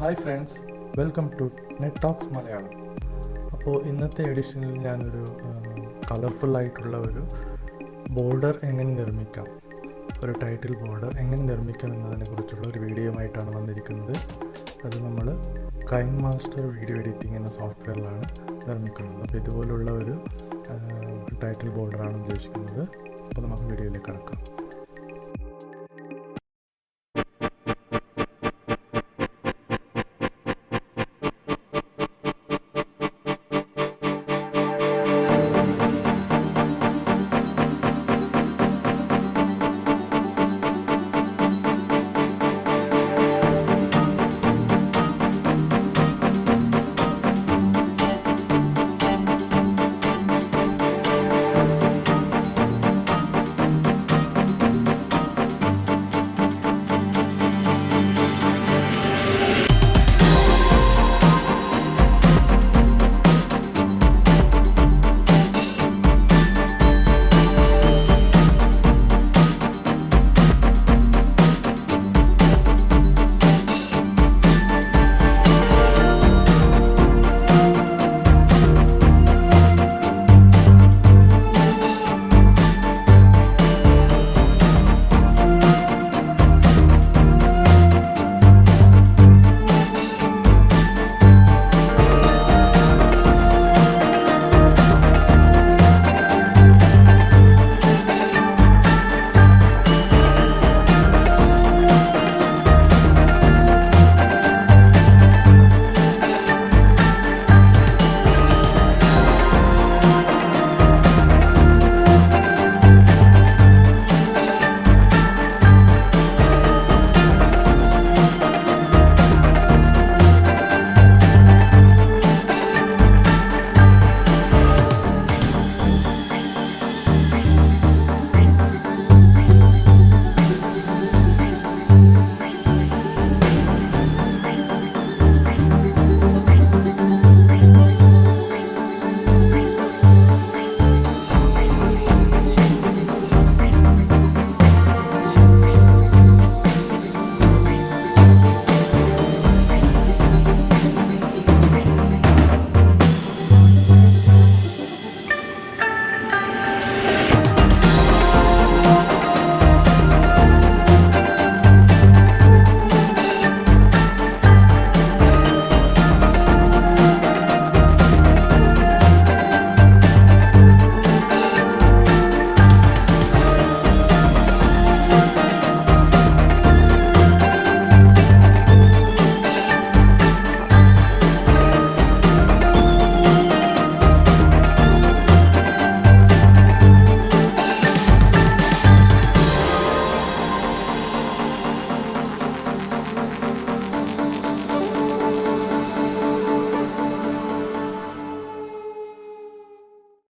Hi friends welcome to Net Talks Malayalam അപ്പോൾ ഇന്നത്തെ എഡിഷനിൽ ഞാനൊരു കളർഫുൾ ആയിട്ടുള്ള ഒരു ബോർഡർ എങ്ങനെ നിർമ്മിക്കാം? ഒരു ടൈറ്റിൽ ബോർഡർ എങ്ങനെ നിർമ്മിക്കാം എന്നതിനെ കുറിച്ചുള്ള ഒരു വീഡിയോ ആയിട്ടാണ് വന്നിരിക്കുന്നത്. അത് നമ്മൾ കൈൻ മാസ്റ്റർ വീഡിയോ എഡിറ്റിംഗ് എന്ന സോഫ്റ്റ്വെയറിലാണ് നിർമ്മിക്കുന്നത്. അപ്പോൾ ഇതുപോലുള്ള ഒരു ടൈറ്റിൽ ബോർഡറാണ് ഉദ്ദേശിക്കുന്നത്. അപ്പോൾ നമുക്ക് വീഡിയോയിലേക്ക്